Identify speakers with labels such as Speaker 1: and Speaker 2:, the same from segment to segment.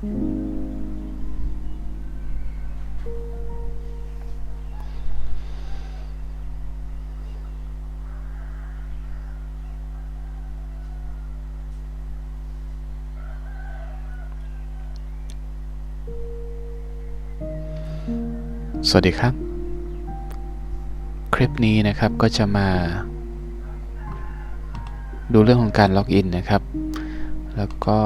Speaker 1: สวัสดีครับ คลิปนี้นะครับก็จะมา ดูเรื่องของการล็อกอินนะครับ แล้วก็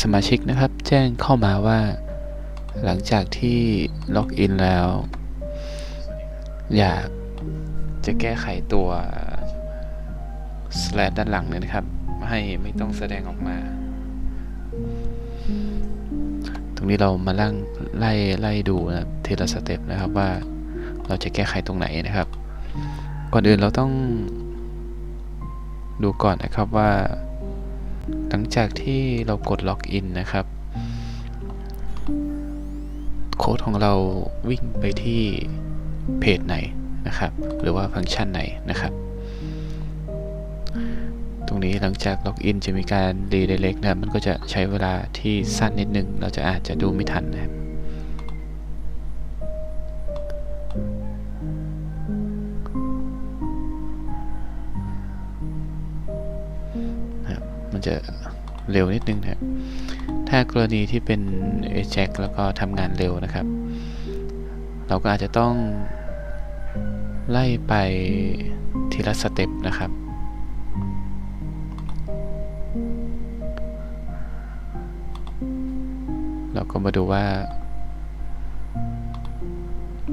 Speaker 1: สมาชิกนะครับ แจ้งเข้ามาว่า หลังจากที่ล็อกอินแล้ว อยากจะแก้ไขตัว slash ด้านหลังเนี่ยนะครับ ให้ไม่ต้องแสดงออกมา ตรงนี้เรามาล่างไล่ไล่ดูนะทีละสเต็ปนะครับว่าเราจะแก้ไขตรงไหนนะครับ ก่อนอื่นเราต้องดูก่อนนะครับว่า หลังจากที่เรากดล็อกอินนะครับ โค้ดของเราวิ่งไปที่เพจไหนนะครับ หรือว่าฟังก์ชันไหนนะครับ ตรงนี้หลังจากล็อกอินจะมีการรีเดเล็กนะมันก็จะใช้เวลาที่สั้นนิดนึง เราจะอาจจะดูไม่ทันนะครับ เร็วนิดนึงนะครับ ถ้ากรณีที่เป็น a j a x แล้วก็ทำงานเร็วนะครับ เราก็อาจจะต้องไล่ไปทีละสเต็ปนะครับ เราก็มาดูว่า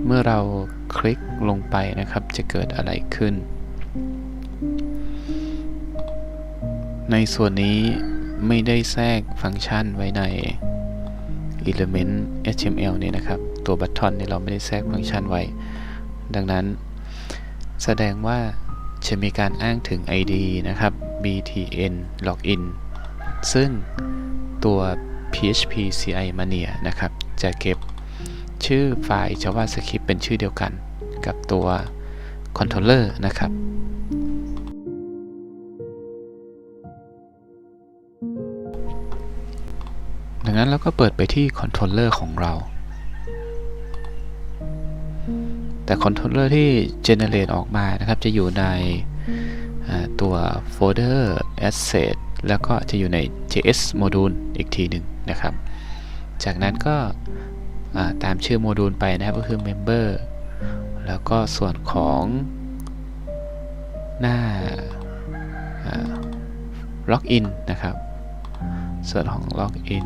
Speaker 1: เมื่อเราคลิกลงไปนะครับ จะเกิดอะไรขึ้น ในส่วนนี้ ไม่ได้แทรกฟังก์ชันไว้ใน element html เนี่ยนะครับ ตัวบัตทอนเนี่ยเราไม่ได้แทรกฟังก์ชันไว้ ดังนั้น แสดงว่าจะมีการอ้างถึง id นะครับ btn login ซึ่งตัว php ci mania นะครับ จะเก็บชื่อไฟล์ javascript เป็นชื่อเดียวกันกับตัว controller นะครับ ดังนั้นเราก็เปิดไปที่ controller ของเรา แต่คอนโทรลเลอร์ที่ generate ออกมานะครับ จะอยู่ในตัวโฟลเดอร์ asset แล้วก็จะอยู่ใน js module อีกทีหนึ่งนะครับ จากนั้นก็ตามชื่อโมดูลไปนะครับ ก็คือ member แล้วก็ส่วนของหน้าอ่า login นะครับ ส่วนของ login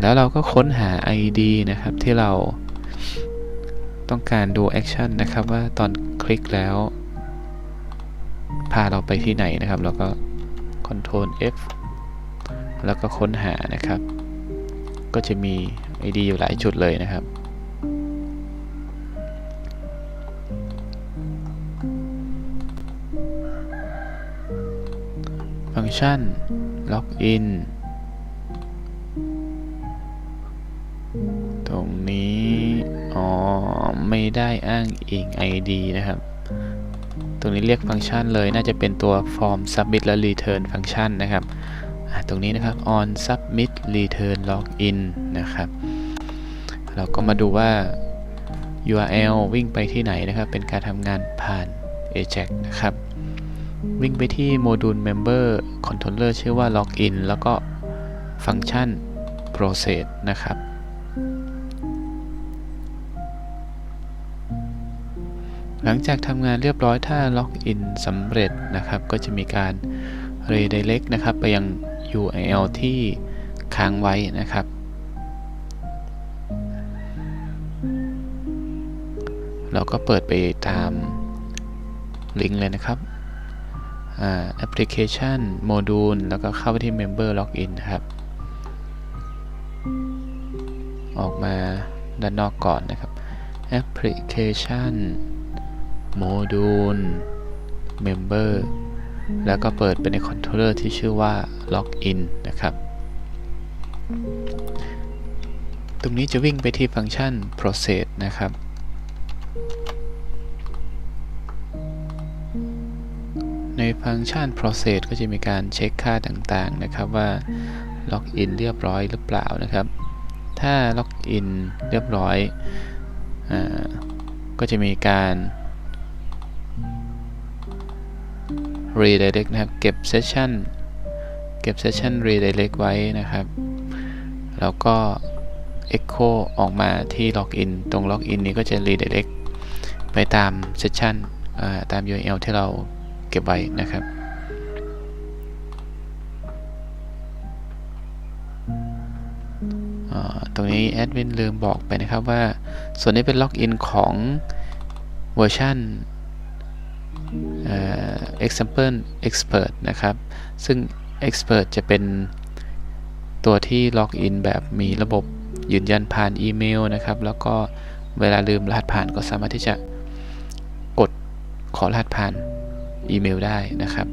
Speaker 1: แล้วเราก็ค้นหา ID นะครับที่เราต้องการดูแอคชั่นนะครับว่าตอนคลิกแล้ว พาเราไปที่ไหนนะครับแล้วก็ Ctrl F แล้วก็ค้นหานะครับ ก็จะมี ID อยู่หลายจุดเลยนะครับฟังก์ชัน Login ตรงนี้ อ๋อ ไม่ได้อ้างอิง ID นะครับ ตรงนี้เรียกฟังก์ชันเลย น่าจะเป็นตัว form submit และ return ฟังก์ชันนะครับ ตรงนี้นะครับ on submit return login นะครับ เราก็มาดูว่า URL วิ่งไปที่ไหนนะครับ เป็นการทำงานผ่าน Ajax นะครับ วิ่งไปที่โมดูล member controller ชื่อว่า login แล้วก็ฟังก์ชัน process นะครับ ลังจากทำงานเรียบร้อยถ้าล็อกอินสำเร็จนะครับ ก็จะมีการ redirect นะครับ ไปยัง URL ที่ค้างไว้นะครับ เราก็เปิดไปตามลิงก์เลยนะครับแอ่า application module แล้วก็เข้าไปที่ member login นะครับ ออกมาด้านนอกก่อนนะครับแอปพลิเคชัน application module member แล้วก็เปิดเป็นในคอนโทรลเลอร์ที่ชื่อว่า login นะครับ ตรงนี้จะวิ่งไปที่ฟังก์ชัน process นะครับ ในฟังก์ชัน process ก็จะมีการเช็คค่าต่างๆนะครับว่า login เรียบร้อยหรือเปล่านะครับ ถ้า login เรียบร้อยอก็จะมีการ redirect นะครับเก็บ session เก็บ session redirect ไว้นะครับ แล้วก็ echo ออกมาที่ login ตรง login นี้ก็จะ redirect ไปตาม session ตาม URL ที่เราเก็บไว้นะครับตรงนี้แอดมินลืมบอกไปนะครับว่า ส่วนนี้เป็นล็อกอินของเวอร์ชัน example expert นะครับ ซึ่ง expert จะเป็นตัวที่ล็อกอินแบบมีระบบยืนยันผ่านอีเมลนะครับ แล้วก็เวลาลืมรหัสผ่านก็สามารถที่จะกดขอรหัสผ่านอีเมลได้นะครับ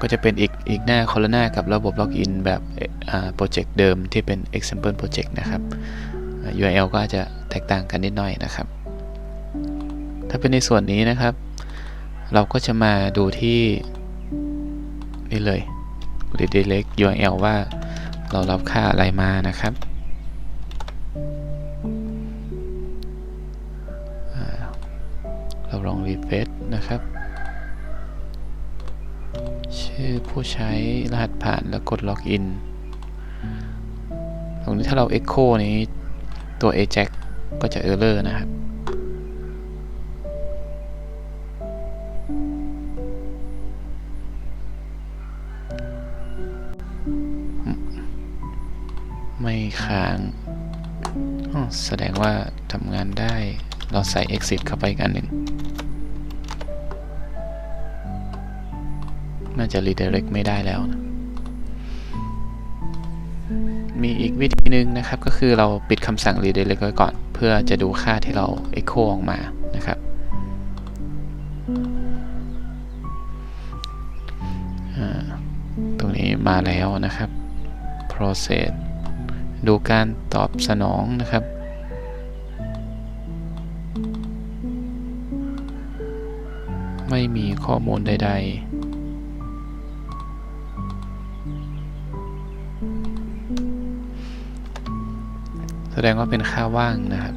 Speaker 1: ก็จะเป็นอีกอีกหน้าคนละหน้ากับระบบล็อกอินแบบโปรเจกต์เดิมที่เป็น example project นะครับ URL ก็อาจจะแตกต่างกันนิดหน่อยนะครับ ถ้าเป็นในส่วนนี้นะครับ เราก็จะมาดูที่ นี่เลย redirect URL ว่าเรารับค่าอะไรมานะครับเราลอง refresh นะครับ ชื่อผู้ใช้รหัสผ่านแล้วกดล็อกอินตรงนี้ถ้าเรา Echo นี้ตัว Ajax ก็จะ Error นะครับ ค้างอ๋อแสดงว่าทำงานได้ เราใส่ exit เข้าไปอีกอันหนึ่ง น่าจะ redirect ไม่ได้แล้วนะมีอีกวิธีหนึ่งนะครับ ก็คือเราปิดคำสั่ง redirect ไว้ก่อน เพื่อจะดูค่าที่เรา echo ออกมานะครับอ่าตรงนี้มาแล้วนะครับ process ดูการตอบสนองนะครับ ไม่มีข้อมูลใด ๆแสดงว่าเป็นค่าว่างนะครับ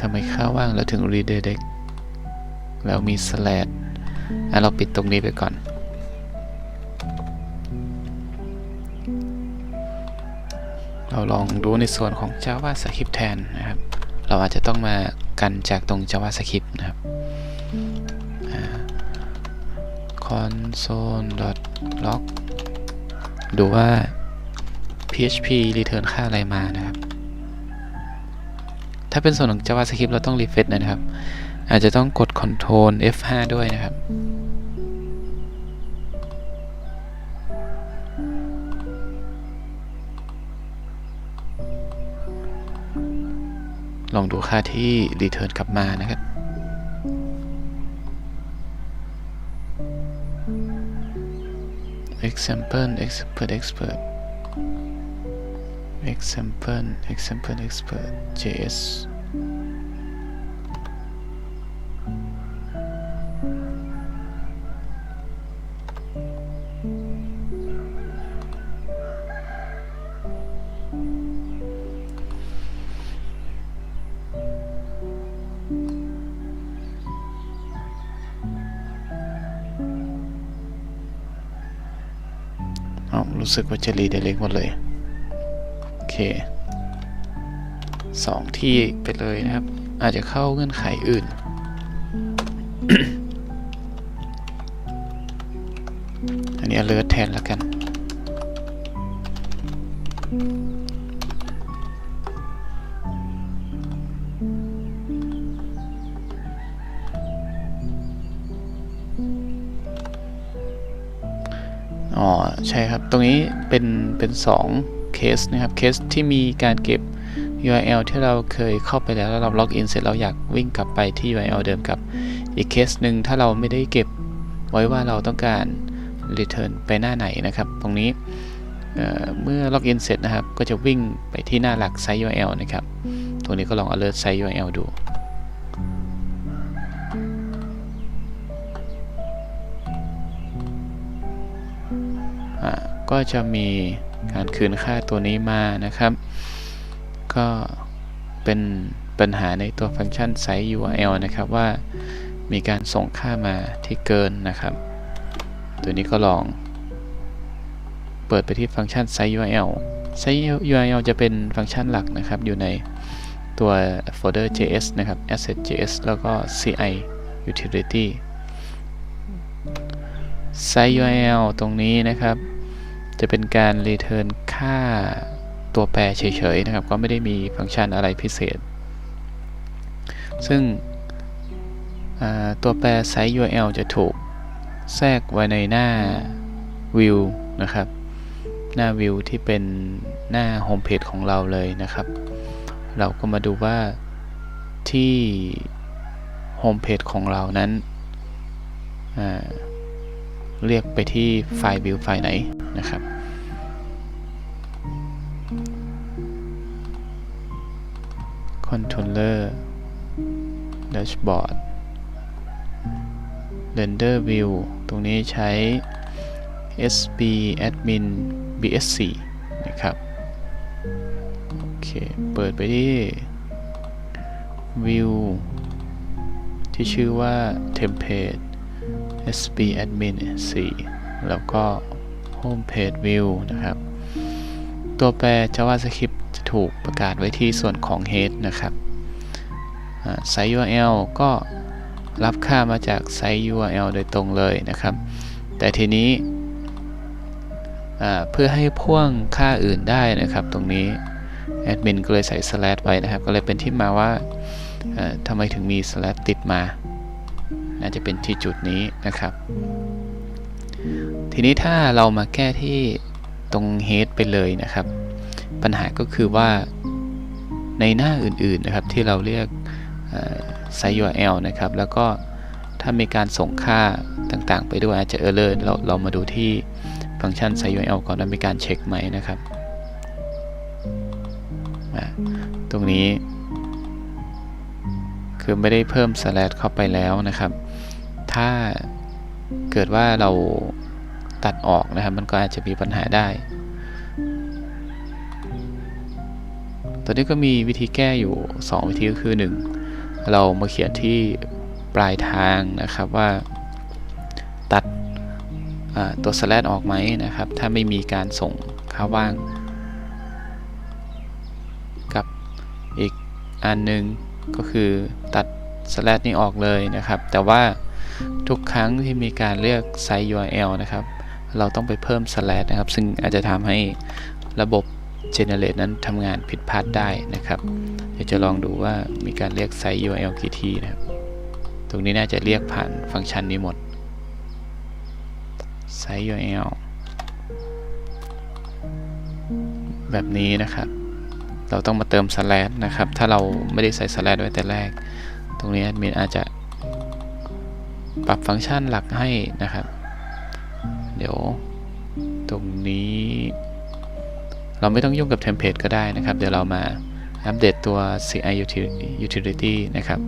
Speaker 1: ทำไมค่าว่างแล้วถึง redirect แล้วมี slash อะเราปิดตรงนี้ไปก่อน เราลองดูในส่วนของ JavaScript แทนนะครับ เราอาจจะต้องมากันจากตรง JavaScript นะครับ console.log ดูว่า PHP return ค่าอะไรมานะครับ ถ้าเป็นส่วนของ JavaScript เราต้อง refresh นะครับ อาจจะต้องกด Ctrl F5 ด้วยนะครับ ลองดูค่าที่ return กลับมานะครับ example expert expert example example expert js รู้สึกว่าจะรีเดเล็กหมดเลย โอเคสองที่ไปเลยนะครับ อาจจะเข้าเงื่อนไขอื่น อันนี้ alert แทนแล้วกัน อ๋อใช่ครับ ตรงนี้เป็นเป็น2เคสนะครับเคสที่มีการเก็บ URL ที่เราเคยเข้าไปแล้วแล้วเราล็อกอินเสร็จเราอยากวิ่งกลับไปที่ URL เดิมกับ อีกเคสหนึ่งถ้าเราไม่ได้เก็บไว้ว่าเราต้องการ return ไปหน้าไหนนะครับ ตรงนี้เเมื่อล็อกอินเสร็จนะครับ ก็จะวิ่งไปที่หน้าหลัก site URL นะครับ ตรงนี้ก็ลอง alert site URL ดู ก็จะมีการคืนค่าตัวนี้มานะครับ ก็เป็นปัญหาในตัวฟังก์ชัน site URL นะครับว่ามีการส่งค่ามาที่เกินนะครับ ตัวนี้ก็ลอง เปิดไปที่ฟังก์ชัน size URL size URL จะเป็นฟังก์ชันหลักนะครับ อยู่ในตัวโฟลเดอร์ js นะครับ asset js แล้วก็ ci utility size URL ตรงนี้นะครับ จะเป็นการ return ค่าตัวแปรเฉยๆนะครับ ก็ไม่ได้มีฟังก์ชันอะไรพิเศษ ซึ่งตัวแปร size URL จะถูกแทรกไว้ในหน้า view นะครับ หน้า view ที่เป็นหน้า home page ของเราเลยนะครับ เราก็มาดูว่าที่ home page ของเรานั้น เรียกไปที่ไฟล์ view ไฟล์ไหน นะครับ controller dashboard render view ตรงนี้ใช้ sb admin bs4 นะครับ โอเค เปิดไปที่ view ที่ชื่อว่า template sb admin 4 แล้วก็ home page view นะครับ ตัวแปร javascript จะถูกประกาศไว้ที่ส่วนของ head นะครับอ่า size URL ก็รับค่ามาจาก size URL โดยตรงเลยนะครับ แต่ทีนี้เพื่อให้พ่วงค่าอื่นได้นะครับตรงนี้แอดมินก็เลยใส่ slash ไว้นะครับ ก็เลยเป็นที่มาว่าทำไมถึงมี slash ติดมาน่าจะเป็นที่จุดนี้นะครับ ทีนี้ถ้าเรามาแก้ที่ตรง head ไปเลยนะครับ ปัญหาก็คือว่าในหน้าอื่นๆนะครับที่เราเรียกไซส์ URL นะครับ แล้วก็ถ้ามีการส่งค่าต่างๆ ไปด้วยอาจจะ error เราเรามาดูที่ฟังก์ชันไซส์ URL ก่อนว่ามีการเช็คไหมนะครับ ตรงนี้ คือไม่ได้เพิ่ม slash เข้าไปแล้วนะครับ ถ้าเกิดว่าเรา ตัดออกนะครับ มันก็อาจจะมีปัญหาได้ตัวนี้ก็มีวิธีแก้อยู่ 2 วิธีก็คือ 1 เรามาเขียนที่ปลายทางนะครับว่าตัดตัว slash ออกไหมนะครับ ถ้าไม่มีการส่งค่าว่าง กับอีกอันหนึงก็คือตัด slash นี้ออกเลยนะครับ แต่ว่าทุกครั้งที่มีการเรียก size URL นะครับ เราต้องไปเพิ่ม slash นะครับ ซึ่งอาจจะทำให้ระบบ generate นั้นทำงานผิดพลาดได้นะครับ เดี๋ยวจะลองดูว่ามีการเรียก size URL กี่ทีนะครับ ตรงนี้น่าจะเรียกผ่านฟังก์ชันนี้หมด size URL แบบนี้นะครับ เราต้องมาเติม slash นะครับ ถ้าเราไม่ได้ใส่ slash ไว้แต่แรก ตรงนี้แอดมินอาจจะปรับฟังก์ชันหลักให้นะครับ เดี๋ยวตรงนี้ เราไม่ต้องยุ่งกับเทมเพลตก็ได้นะครับ เดี๋ยวเรามาอัปเดตตัว CI utility นะครับ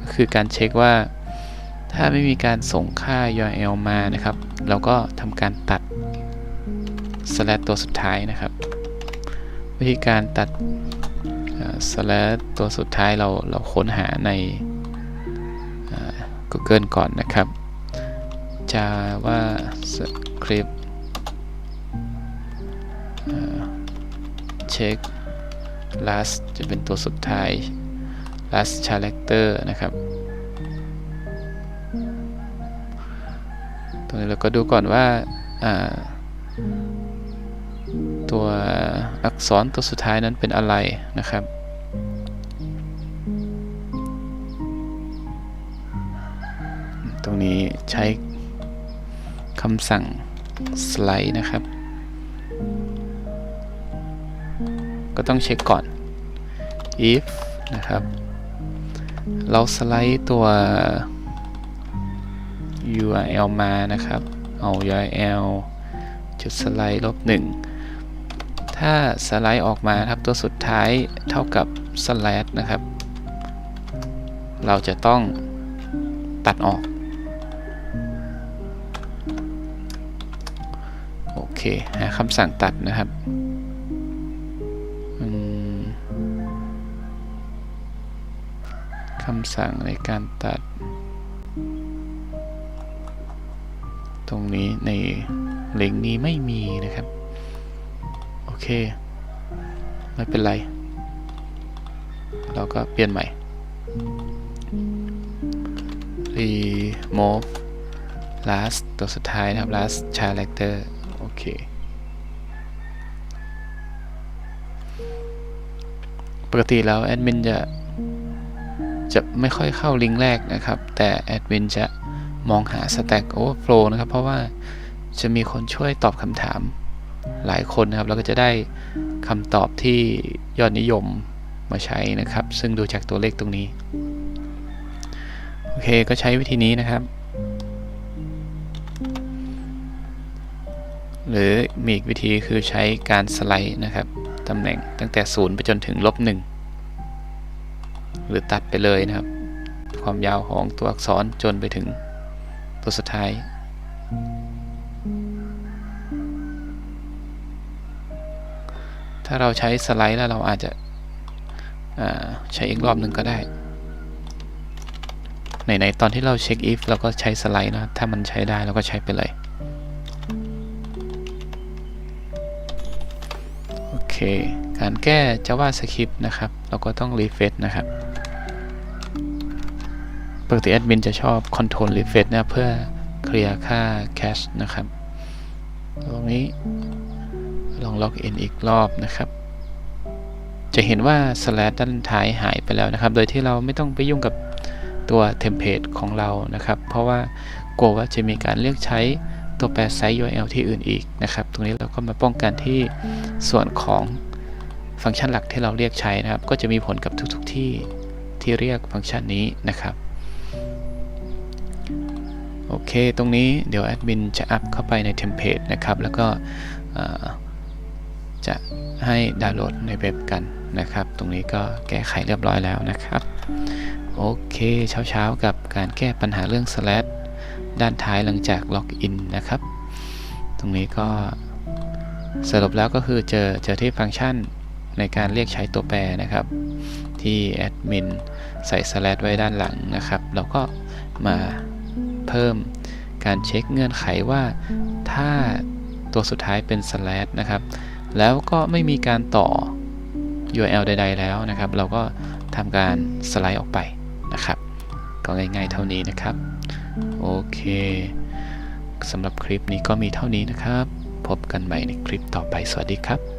Speaker 1: ก็คือการเช็คว่าถ้าไม่มีการส่งค่า URL มานะครับ เราก็ทำการตัด slash ตัวสุดท้ายนะครับ วิธีการตัด slash ตัวสุดท้ายเราเราค้นหาใน Google ก่อนนะครับ JavaScript เช็ค last จะเป็นตัวสุดท้าย last character นะครับ ตรงนี้เราก็ดูก่อนว่าตัวอักษรตัวสุดท้ายนั้นเป็นอะไรนะครับ ตรงนี้ใช้ คำสั่ง slide นะครับ ก็ต้องเช็คก่อน if นะครับ เราสไลด์ตัว URL มานะครับ เอา URL จุดสไลด์ลบหนึ่งถ้าสไลด์ออกมาครับตัวสุดท้ายเท่ากับ slash นะครับ เราจะต้องตัดออก โอเค หาคำสั่งตัดนะครับคำสั่งในการตัด ตรงนี้ในเลงนี้ไม่มีนะครับ โอเค ไม่เป็นไร เราก็เปลี่ยนใหม่ remove last ตัวสุดท้ายนะครับ last character เค ปกติแล้วแอดมินจะจะไม่ค่อยเข้าลิงก์แรกนะครับ แต่แอดมินจะมองหา Stack Overflow นะครับ เพราะว่าจะมีคนช่วยตอบคำถามหลายคนนะครับ แล้วก็จะได้คำตอบที่ยอดนิยมมาใช้นะครับ ซึ่งดูจากตัวเลขตรงนี้ โอเคก็ใช้วิธีนี้นะครับ หรือมีอีกวิธีคือใช้การสไลด์นะครับตำแหน่งตั้งแต่ 0 ไปจนถึงลบ1หรือตัดไปเลยนะครับ ความยาวของตัวอักษรจนไปถึงตัวสุดท้าย ถ้าเราใช้สไลด์แล้วเราอาจจะใช้อีกรอบหนึ่งก็ได้ไหนๆตอนที่เราเช็ค if เราก็ใช้สไลด์นะ ถ้ามันใช้ได้เราก็ใช้ไปเลย เค การแก้ JavaScript นะครับ เราก็ต้อง refresh นะครับปกติแอดมินจะชอบ control refresh นะเพื่อเคลียร์ค่า cache นะครับ ตรงนี้ลองล็อกอินอีกรอบนะครับ จะเห็นว่า slash ด้านท้ายหายไปแล้วนะครับ โดยที่เราไม่ต้องไปยุ่งกับตัวเทมเพลตของเรานะครับ เพราะว่ากลัวว่าจะมีการเรียกใช้ ตัวแปรไซส์ URL ที่อื่นอีกนะครับ ตรงนี้เราก็มาป้องกันที่ส่วนของฟังก์ชันหลักที่เราเรียกใช้นะครับ ก็จะมีผลกับทุกๆทที่ที่เรียกฟังก์ชันนี้นะครับโอเค ตรงนี้เดี๋ยวแอดมินจะอัพเข้าไปในเทมเพลตนะครับ แล้วก็จะให้ดาวน์โหลดในเว็บกันนะครับ ตรงนี้ก็แก้ไขเรียบร้อยแล้วนะครับ โอเค เช้าๆกับการแก้ปัญหาเรื่อง slash ด้านท้ายหลังจากล็อกอินนะครับ ตรงนี้ก็สรุปแล้วก็คือเจอเจอที่ฟังก์ชันในการเรียกใช้ตัวแปรนะครับ ที่แอดมินใส่ slash ไว้ด้านหลังนะครับ เราก็มาเพิ่มการเช็คเงื่อนไขว่าถ้าตัวสุดท้ายเป็น slash นะครับ แล้วก็ไม่มีการต่อ URL ใด ๆ แล้วนะครับ เราก็ทำการสไลด์ออกไปนะครับ ก็ง่ายๆเท่านี้นะครับ โอเคสำหรับคลิปนี้ก็มีเท่านี้นะครับ พบกันใหม่ในคลิปต่อไปสวัสดีครับ